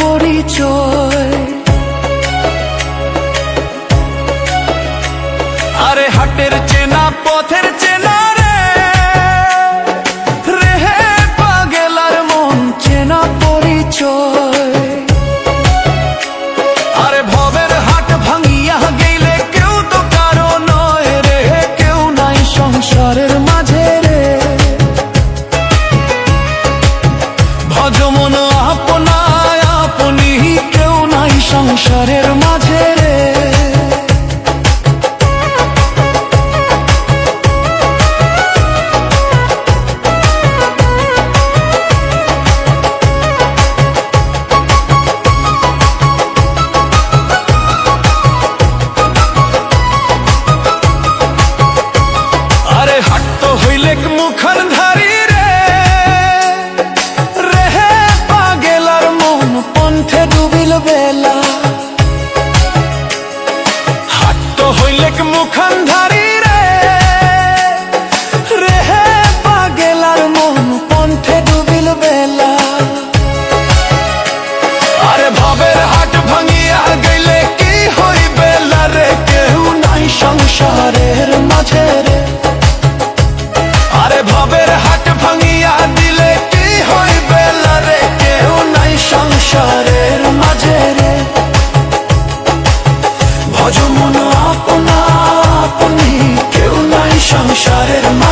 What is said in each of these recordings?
পরিচয়। আরে হাটের চেনা পথের হইলে মুখর ধারি রেহে পাগেলার মন পন্থে ডুবিল বেলা। হাত তো হইলে মুখর ধারি মন আপনা আপনি কেউ নাই সংসারের মা।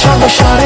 shabashare